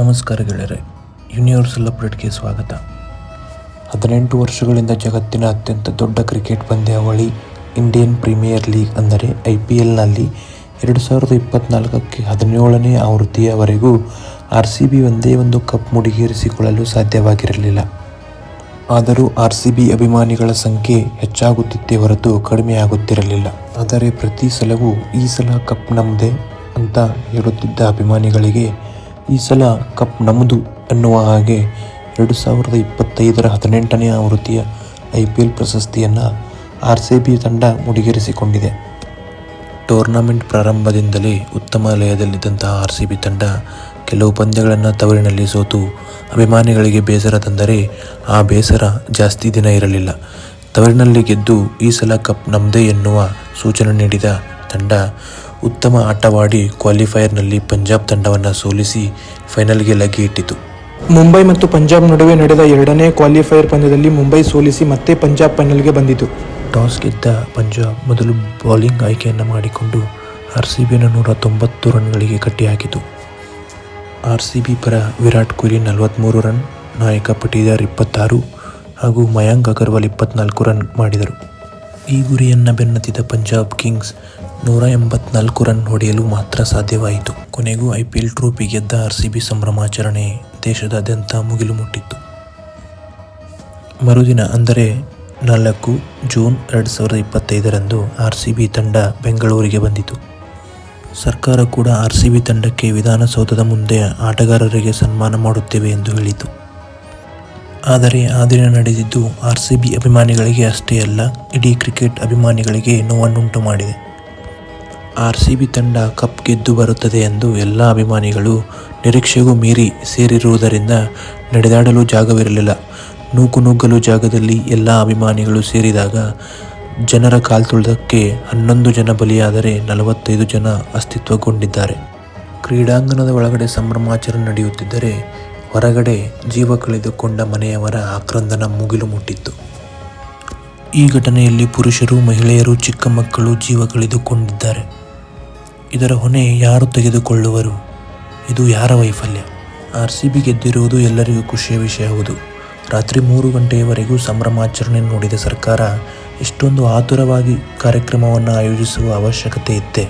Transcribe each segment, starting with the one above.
ನಮಸ್ಕಾರ ಗೆಳೆಯರೆ ಯೂನಿವರ್ಸಲ್ ಅಪ್ಡೇಟ್ಗೆ ಸ್ವಾಗತ. ಹದಿನೆಂಟು ವರ್ಷಗಳಿಂದ ಜಗತ್ತಿನ ಅತ್ಯಂತ ದೊಡ್ಡ ಕ್ರಿಕೆಟ್ ಪಂದ್ಯಾವಳಿ ಇಂಡಿಯನ್ ಪ್ರೀಮಿಯರ್ ಲೀಗ್ ಅಂದರೆ ಐ ಪಿ ಎಲ್ನಲ್ಲಿ ಎರಡು ಸಾವಿರದ ಇಪ್ಪತ್ತ್ನಾಲ್ಕಕ್ಕೆ ಹದಿನೇಳನೇ ಆವೃತ್ತಿಯವರೆಗೂ ಆರ್ ಸಿ ಬಿ ಒಂದೇ ಒಂದು ಕಪ್ ಮುಡಿಗೇರಿಸಿಕೊಳ್ಳಲು ಸಾಧ್ಯವಾಗಿರಲಿಲ್ಲ. ಆದರೂ ಆರ್ ಸಿ ಬಿ ಅಭಿಮಾನಿಗಳ ಸಂಖ್ಯೆ ಹೆಚ್ಚಾಗುತ್ತಿತ್ತೇ ಹೊರತು ಕಡಿಮೆಯಾಗುತ್ತಿರಲಿಲ್ಲ ಆದರೆ ಪ್ರತಿ ಸಲವೂ ಈ ಸಲ ಕಪ್ ನಮ್ಮದೇ ಅಂತ ಹೇಳುತ್ತಿದ್ದ ಅಭಿಮಾನಿಗಳಿಗೆ ಈ ಸಲ ಕಪ್ ನಮ್ಮದು ಎನ್ನುವ ಹಾಗೆ ಎರಡು ಸಾವಿರದ ಇಪ್ಪತ್ತೈದರ ಹದಿನೆಂಟನೇ ಆವೃತ್ತಿಯ ಐ ಪಿ ಎಲ್ ಪ್ರಶಸ್ತಿಯನ್ನು ಆರ್ ಸಿ ಬಿ ತಂಡ ಮುಡಿಗೇರಿಸಿಕೊಂಡಿದೆ. ಟೂರ್ನಮೆಂಟ್ ಪ್ರಾರಂಭದಿಂದಲೇ ಉತ್ತಮ ಲಯದಲ್ಲಿದ್ದಂತಹ ಆರ್ ಸಿ ಬಿ ತಂಡ ಕೆಲವು ಪಂದ್ಯಗಳನ್ನು ತವರಿನಲ್ಲಿ ಸೋತು ಅಭಿಮಾನಿಗಳಿಗೆ ಬೇಸರ ತಂದರೆ ಆ ಬೇಸರ ಜಾಸ್ತಿ ದಿನ ಇರಲಿಲ್ಲ. ತವರಿನಲ್ಲಿ ಗೆದ್ದು ಈ ಸಲ ಕಪ್ ನಮ್ಮದೇ ಎನ್ನುವ ಸೂಚನೆ ನೀಡಿದ ತಂಡ ಉತ್ತಮ ಆಟವಾಡಿ ಕ್ವಾಲಿಫೈಯರ್ನಲ್ಲಿ ಪಂಜಾಬ್ ತಂಡವನ್ನು ಸೋಲಿಸಿ ಫೈನಲ್ಗೆ ಲಗ್ಗೆ ಇಟ್ಟಿತು. ಮುಂಬೈ ಮತ್ತು ಪಂಜಾಬ್ ನಡುವೆ ನಡೆದ ಎರಡನೇ ಕ್ವಾಲಿಫೈಯರ್ ಪಂದ್ಯದಲ್ಲಿ ಮುಂಬೈ ಸೋಲಿಸಿ ಮತ್ತೆ ಪಂಜಾಬ್ ಫೈನಲ್ಗೆ ಬಂದಿತು. ಟಾಸ್ ಗೆದ್ದ ಪಂಜಾಬ್ ಮೊದಲು ಬೌಲಿಂಗ್ ಆಯ್ಕೆಯನ್ನು ಮಾಡಿಕೊಂಡು ಆರ್ ಸಿ ಬಿಯನ್ನು ನೂರ ತೊಂಬತ್ತು ರನ್ಗಳಿಗೆ ಕಟ್ಟಿಹಾಕಿತು ಆರ್ ಸಿ ಬಿ ಪರ ವಿರಾಟ್ ಕೊಹ್ಲಿ ನಲವತ್ತ್ಮೂರು ರನ್ ನಾಯಕ ಪಟೀದಾರ್ ಇಪ್ಪತ್ತಾರು ಹಾಗೂ ಮಯಾಂಕ್ ಅಗರ್ವಾಲ್ ಇಪ್ಪತ್ನಾಲ್ಕು ರನ್ ಮಾಡಿದರು. ಈ ಗುರಿಯನ್ನು ಬೆನ್ನತ್ತಿದ ಪಂಜಾಬ್ ಕಿಂಗ್ಸ್ ನೂರ ಎಂಬತ್ನಾಲ್ಕು ರನ್ ಹೊಡೆಯಲು ಮಾತ್ರ ಸಾಧ್ಯವಾಯಿತು. ಕೊನೆಗೂ ಐ ಪಿ ಎಲ್ ಟ್ರೋಫಿ ಗೆದ್ದ ಆರ್ ಸಿ ಬಿ ಸಂಭ್ರಮಾಚರಣೆ ದೇಶದಾದ್ಯಂತ ಮುಗಿಲು ಮುಟ್ಟಿತ್ತು ಮರುದಿನ ಅಂದರೆ ನಾಲ್ಕು ಜೂನ್ ಎರಡು ಸಾವಿರದ ಇಪ್ಪತ್ತೈದರಂದು ಆರ್ ಸಿ ಬಿ ತಂಡ ಬೆಂಗಳೂರಿಗೆ ಬಂದಿತು. ಸರ್ಕಾರ ಕೂಡ ಆರ್ ಸಿ ಬಿ ತಂಡಕ್ಕೆ ವಿಧಾನಸೌಧದ ಮುಂದೆ ಆಟಗಾರರಿಗೆ ಸನ್ಮಾನ ಮಾಡುತ್ತೇವೆ ಎಂದು ಹೇಳಿತು. ಆದರೆ ಆ ದಿನ ನಡೆದಿದ್ದು ಆರ್ ಸಿ ಬಿ ಅಭಿಮಾನಿಗಳಿಗೆ ಅಷ್ಟೇ ಅಲ್ಲ, ಇಡೀ ಕ್ರಿಕೆಟ್ ಅಭಿಮಾನಿಗಳಿಗೆ ನೋವನ್ನುಂಟು ಮಾಡಿದೆ. ಆರ್ ಸಿ ಬಿ ತಂಡ ಕಪ್ ಗೆದ್ದು ಬರುತ್ತದೆ ಎಂದು ಎಲ್ಲ ಅಭಿಮಾನಿಗಳು ನಿರೀಕ್ಷೆಗೂ ಮೀರಿ ಸೇರಿರುವುದರಿಂದ ನಡೆದಾಡಲು ಜಾಗವಿರಲಿಲ್ಲ. ನೂಕು ನುಗ್ಗಲು ಜಾಗದಲ್ಲಿ ಎಲ್ಲ ಅಭಿಮಾನಿಗಳು ಸೇರಿದಾಗ ಜನರ ಕಾಲ್ತುಳಿದಕ್ಕೆ ಹನ್ನೊಂದು ಜನ ಬಲಿಯಾದರೆ ನಲವತ್ತೈದು ಜನ ಅಸ್ತಿತ್ವಗೊಂಡಿದ್ದಾರೆ. ಕ್ರೀಡಾಂಗಣದ ಒಳಗಡೆ ಸಂಭ್ರಮಾಚರಣೆ ನಡೆಯುತ್ತಿದ್ದರೆ ಹೊರಗಡೆ ಜೀವ ಕಳೆದುಕೊಂಡ ಮನೆಯವರ ಆಕ್ರಂದನ ಮುಗಿಲು ಮುಟ್ಟಿತ್ತು. ಈ ಘಟನೆಯಲ್ಲಿ ಪುರುಷರು, ಮಹಿಳೆಯರು, ಚಿಕ್ಕ ಮಕ್ಕಳು ಜೀವ ಕಳೆದುಕೊಂಡಿದ್ದಾರೆ. ಇದರ ಹೊಣೆ ಯಾರು ತೆಗೆದುಕೊಳ್ಳುವರು? ಇದು ಯಾರ ವೈಫಲ್ಯ? ಆರ್ ಸಿ ಬಿ ಗೆದ್ದಿರುವುದು ಎಲ್ಲರಿಗೂ ಖುಷಿಯ ವಿಷಯ ಹೌದು. ರಾತ್ರಿ ಮೂರು ಗಂಟೆಯವರೆಗೂ ಸಂಭ್ರಮಾಚರಣೆ ನೋಡಿದ ಸರ್ಕಾರ ಇಷ್ಟೊಂದು ಆತುರವಾಗಿ ಕಾರ್ಯಕ್ರಮವನ್ನು ಆಯೋಜಿಸುವ ಅವಶ್ಯಕತೆ ಇತ್ತೆ.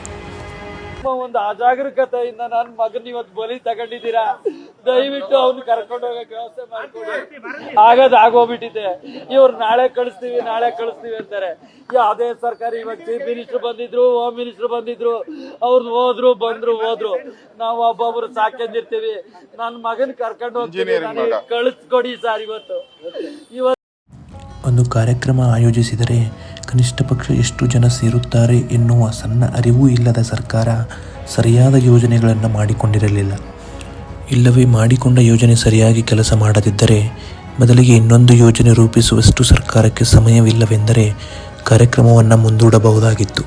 ಒಂದು ಅಜಾಗರೂಕತೆಯಿಂದ ನನ್ನ ಮಗನ ಇವತ್ತು ಬಲಿ ತಗೊಂಡಿದ್ದೀರಾ? ದಯವಿಟ್ಟು ಅವ್ನು ಕರ್ಕೊಂಡು ಹೋಗಕ್ಕೆ ವ್ಯವಸ್ಥೆ ಮಾಡ್ಕೊಡಿ. ಆಗದ್ ಆಗೋಗ್ಬಿಟ್ಟಿದೆ. ಇವ್ರು ನಾಳೆ ಕಳಿಸ್ತೀವಿ ನಾಳೆ ಕಳಿಸ್ತೀವಿ ಅಂತಾರೆ. ಯಾವುದೇ ಸರ್ಕಾರ ಇವಾಗ ಚೀಫ್ ಮಿನಿಸ್ಟರ್ ಬಂದಿದ್ರು ಹೋಮ್ ಮಿನಿಸ್ಟರ್ ಬಂದಿದ್ರು ಅವ್ರು ಹೋದ್ರು ಬಂದ್ರು ಹೋದ್ರು. ನಾವು ಒಬ್ಬೊಬ್ರು ಸಾಕೊಂಡಿರ್ತೀವಿ ನನ್ನ ಮಗನ್ ಕರ್ಕೊಂಡು ಹೋಗ್ತೀವಿ ನನಗೆ ಕಳಿಸ್ಕೊಡಿ ಸರ್ ಇವತ್ತು. ಇವತ್ತು ಒಂದು ಕಾರ್ಯಕ್ರಮ ಆಯೋಜಿಸಿದರೆ ಕನಿಷ್ಠ ಪಕ್ಷ ಎಷ್ಟು ಜನ ಸೇರುತ್ತಾರೆ ಎನ್ನುವ ಸಣ್ಣ ಅರಿವೂ ಇಲ್ಲದ ಸರ್ಕಾರ ಸರಿಯಾದ ಯೋಜನೆಗಳನ್ನು ಮಾಡಿಕೊಂಡಿರಲಿಲ್ಲ. ಇಲ್ಲವೇ ಮಾಡಿಕೊಂಡ ಯೋಜನೆ ಸರಿಯಾಗಿ ಕೆಲಸ ಮಾಡದಿದ್ದರೆ ಬದಲಿಗೆ ಇನ್ನೊಂದು ಯೋಜನೆ ರೂಪಿಸುವಷ್ಟು ಸರ್ಕಾರಕ್ಕೆ ಸಮಯವಿಲ್ಲವೆಂದರೆ ಕಾರ್ಯಕ್ರಮವನ್ನು ಮುಂದೂಡಬಹುದಾಗಿತ್ತು.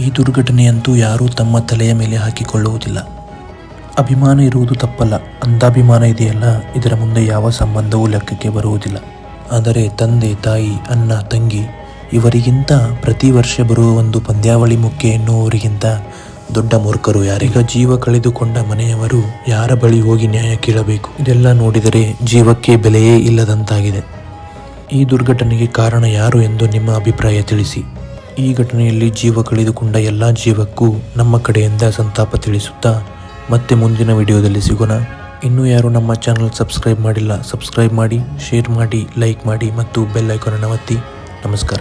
ಈ ದುರ್ಘಟನೆಯಂತೂ ಯಾರೂ ತಮ್ಮ ತಲೆಯ ಮೇಲೆ ಹಾಕಿಕೊಳ್ಳುವುದಿಲ್ಲ. ಅಭಿಮಾನ ಇರುವುದು ತಪ್ಪಲ್ಲ. ಅಂಧಾಭಿಮಾನ ಇದೆಯಲ್ಲ, ಇದರ ಮುಂದೆ ಯಾವ ಸಂಬಂಧವೂ ಲೆಕ್ಕಕ್ಕೆ ಬರುವುದಿಲ್ಲ. ಆದರೆ ತಂದೆ, ತಾಯಿ, ಅಣ್ಣ, ತಂಗಿ ಇವರಿಗಿಂತ ಪ್ರತಿ ವರ್ಷ ಬರುವ ಒಂದು ಪಂದ್ಯಾವಳಿ ಮುಖ್ಯ ಎನ್ನುವವರಿಗಿಂತ ದೊಡ್ಡ ಮೂರ್ಖರು ಯಾರೀಗ ಜೀವ ಕಳೆದುಕೊಂಡ ಮನೆಯವರು ಯಾರ ಬಳಿ ಹೋಗಿ ನ್ಯಾಯ ಕೇಳಬೇಕು? ಇದೆಲ್ಲ ನೋಡಿದರೆ ಜೀವಕ್ಕೆ ಬೆಲೆಯೇ ಇಲ್ಲದಂತಾಗಿದೆ. ಈ ದುರ್ಘಟನೆಗೆ ಕಾರಣ ಯಾರು ಎಂದು ನಿಮ್ಮ ಅಭಿಪ್ರಾಯ ತಿಳಿಸಿ. ಈ ಘಟನೆಯಲ್ಲಿ ಜೀವ ಕಳೆದುಕೊಂಡ ಎಲ್ಲ ಜೀವಕ್ಕೂ ನಮ್ಮ ಕಡೆಯಿಂದ ಸಂತಾಪ ತಿಳಿಸುತ್ತಾ ಮತ್ತೆ ಮುಂದಿನ ವಿಡಿಯೋದಲ್ಲಿ ಸಿಗೋಣ. ಇನ್ನೂ ಯಾರು ನಮ್ಮ ಚಾನಲ್ ಸಬ್ಸ್ಕ್ರೈಬ್ ಮಾಡಿಲ್ಲ, ಸಬ್ಸ್ಕ್ರೈಬ್ ಮಾಡಿ, ಶೇರ್ ಮಾಡಿ, ಲೈಕ್ ಮಾಡಿ ಮತ್ತು ಬೆಲ್ ಐಕಾನನ್ನು ಒತ್ತಿ. ನಮಸ್ಕಾರ.